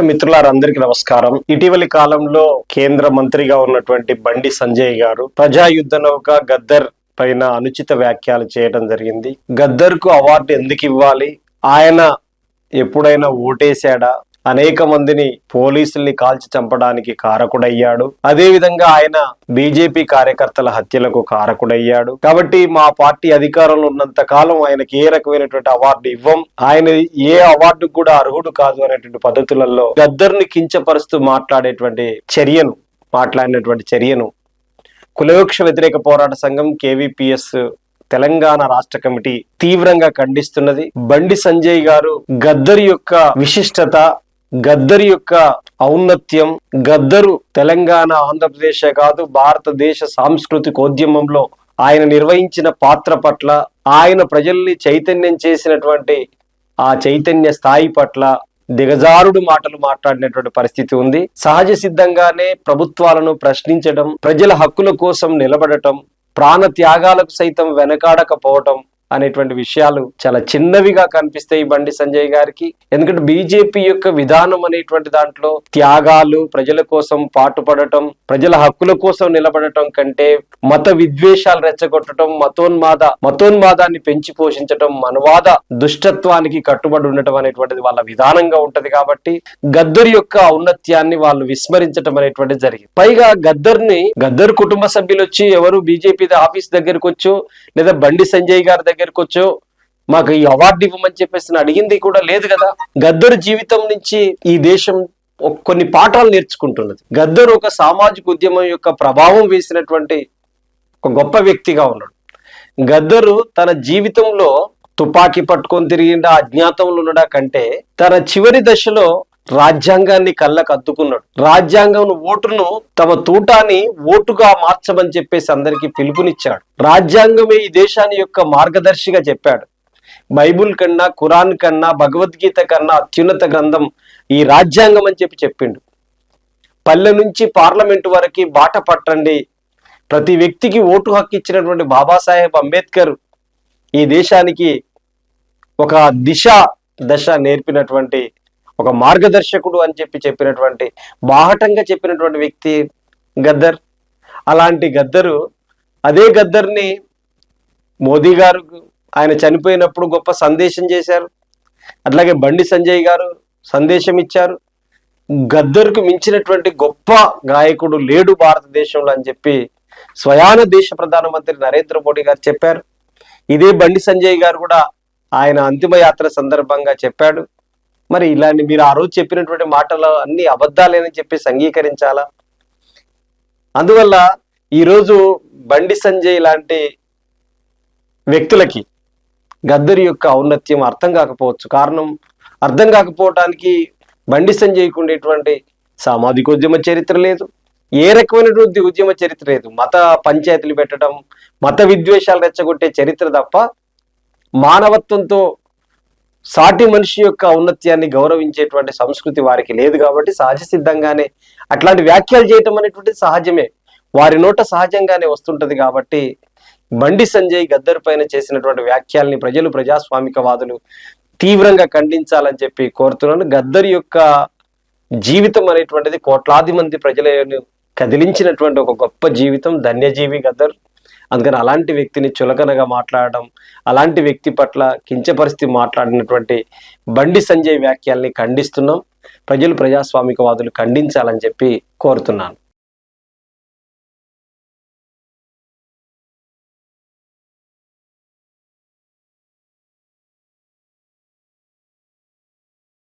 మిత్రులారందరికీ నమస్కారం. ఇటీవలి కాలంలో కేంద్ర మంత్రిగా ఉన్నటువంటి బండి సంజయ్ గారు ప్రజా యుద్ధ నౌక గద్దర్ పైన అనుచిత వ్యాఖ్యలు చేయడం జరిగింది. గద్దర్కు అవార్డు ఎందుకు ఇవ్వాలి? ఆయన ఎప్పుడైనా ఓటేశాడా? అనేక మందిని పోలీసుల్ని కాల్చి చంపడానికి కారకుడయ్యాడు. అదే విధంగా ఆయన బీజేపీ కార్యకర్తల హత్యలకు కారకుడయ్యాడు. కాబట్టి మా పార్టీ అధికారంలో ఉన్నంత కాలం ఆయనకి ఏ రకమైనటువంటి అవార్డు ఇవ్వం ఆయన ఏ అవార్డు కూడా అర్హుడు కాదు అనేటువంటి పద్ధతులలో గద్దర్ని కించపరుస్తూ మాట్లాడేటువంటి చర్యను మాట్లాడినటువంటి చర్యను కులవృక్ష వ్యతిరేక పోరాట సంఘం కేవీపీఎస్ తెలంగాణ రాష్ట్ర కమిటీ తీవ్రంగా ఖండిస్తున్నది. బండి సంజయ్ గారు గద్దర్ యొక్క విశిష్టత గద్దర్ యొక్క ఔన్నత్యం గద్దరు తెలంగాణ ఆంధ్రప్రదేశే కాదు భారతదేశ సాంస్కృతికోద్యమంలో ఆయన నిర్వహించిన పాత్ర పట్ల ఆయన ప్రజల్ని చైతన్యం చేసినటువంటి ఆ చైతన్య స్థాయి పట్ల దిగజారుడు మాటలు మాట్లాడినటువంటి పరిస్థితి ఉంది. సహజ సిద్ధంగానే ప్రభుత్వాలను ప్రశ్నించడం ప్రజల హక్కుల కోసం నిలబడటం ప్రాణ త్యాగాలకు సైతం వెనకాడకపోవటం అనేటువంటి విషయాలు చాలా చిన్నవిగా కనిపిస్తాయి బండి సంజయ్ గారికి. ఎందుకంటే బీజేపీ యొక్క విధానం అనేటువంటి దాంట్లో త్యాగాలు ప్రజల కోసం పాటుపడటం ప్రజల హక్కుల కోసం నిలబడటం కంటే మత విద్వేషాలు రెచ్చగొట్టడం మతోన్మాద మతోన్మాదాన్ని పెంచి పోషించడం మనవాద దుష్టత్వానికి కట్టుబడి ఉండటం అనేటువంటిది వాళ్ళ విధానంగా ఉంటది కాబట్టి గద్దర్ యొక్క ఔన్నత్యాన్ని వాళ్ళు విస్మరించడం అనేటువంటిది జరిగింది. పైగా గద్దర్ని గద్దర్ కుటుంబ సభ్యులు వచ్చి ఎవరు బీజేపీ ఆఫీస్ దగ్గరకు వచ్చో లేదా బండి సంజయ్ గారి దగ్గర దగ్గరకు వచ్చో మాకు ఈ అవార్డు ఇవ్వమని చెప్పేసి అడిగింది కూడా లేదు కదా. గద్దరు జీవితం నుంచి ఈ దేశం కొన్ని పాఠాలు నేర్చుకుంటున్నది. గద్దరు ఒక సామాజిక ఉద్యమం యొక్క ప్రభావం వేసినటువంటి ఒక గొప్ప వ్యక్తిగా ఉన్నాడు. గద్దరు తన జీవితంలో తుపాకీ పట్టుకొని తిరిగిండా అజ్ఞాతంలో ఉండడా కంటే తన చివరి దశలో రాజ్యాంగాన్ని కళ్ళకు అద్దుకున్నాడు. రాజ్యాంగం ఓటును తమ తూటాని ఓటుగా మార్చమని చెప్పేసి అందరికీ పిలుపునిచ్చాడు. రాజ్యాంగమే ఈ దేశాన్ని యొక్క మార్గదర్శిగా చెప్పాడు. బైబుల్ కన్నా ఖురాన్ కన్నా భగవద్గీత కన్నా అత్యున్నత గ్రంథం ఈ రాజ్యాంగం అని చెప్పి చెప్పిండు. పల్లె నుంచి పార్లమెంటు వరకు బాట పట్టండి. ప్రతి వ్యక్తికి ఓటు హక్కు ఇచ్చినటువంటి బాబాసాహెబ్ అంబేద్కర్ ఈ దేశానికి ఒక దిశ దశ నేర్పినటువంటి ఒక మార్గదర్శకుడు అని చెప్పి చెప్పినటువంటి బాహటంగా చెప్పినటువంటి వ్యక్తి గద్దర్. అలాంటి గద్దరు అదే గద్దర్ని మోదీ గారు ఆయన చనిపోయినప్పుడు గొప్ప సందేశం చేశారు. అట్లాగే బండి సంజయ్ గారు సందేశం ఇచ్చారు. గద్దర్కు మించినటువంటి గొప్ప గాయకుడు లేడు భారతదేశంలో అని చెప్పి స్వయాన దేశ ప్రధానమంత్రి నరేంద్ర మోడీ గారు చెప్పారు. ఇదే బండి సంజయ్ గారు కూడా ఆయన అంతిమయాత్ర సందర్భంగా చెప్పాడు. మరి ఇలాంటి మీరు ఆ రోజు చెప్పినటువంటి మాటలు అన్ని అబద్ధాలేనని చెప్పేసి అంగీకరించాలా అందువల్ల ఈరోజు బండి సంజయ్ లాంటి వ్యక్తులకి గద్దరి యొక్క ఔన్నత్యం అర్థం కాకపోవచ్చు. కారణం అర్థం కాకపోవటానికి బండి సంజయ్కి ఉండేటువంటి సామాజిక ఉద్యమ చరిత్ర లేదు. ఏ రకమైనటువంటి ఉద్యమ చరిత్ర లేదు. మత పంచాయతీలు పెట్టడం మత విద్వేషాలు రెచ్చగొట్టే చరిత్ర తప్ప మానవత్వంతో సాటి మనిషి యొక్క ఔన్నత్యాన్ని గౌరవించేటువంటి సంస్కృతి వారికి లేదు కాబట్టి సహజ సిద్ధంగానే అట్లాంటి వ్యాఖ్యలు చేయటం అనేటువంటిది సహజమే. వారి నోట సహజంగానే వస్తుంటది కాబట్టి బండి సంజయ్ గద్దర్ పైన చేసినటువంటి వ్యాఖ్యల్ని ప్రజలు ప్రజాస్వామికవాదులు తీవ్రంగా ఖండించాలని చెప్పి కోరుతున్నాను. గద్దర్ యొక్క జీవితం అనేటువంటిది కోట్లాది మంది ప్రజలను కదిలించినటువంటి ఒక గొప్ప జీవితం. ధన్యజీవి గద్దర్. అందుకని అలాంటి వ్యక్తిని చులకనగా మాట్లాడడం అలాంటి వ్యక్తి పట్ల కించపరిస్థితి మాట్లాడినటువంటి బండి సంజయ్ వ్యాఖ్యల్ని ఖండిస్తున్నాం. ప్రజలు ప్రజాస్వామికవాదులు ఖండించాలని చెప్పి కోరుతున్నాను.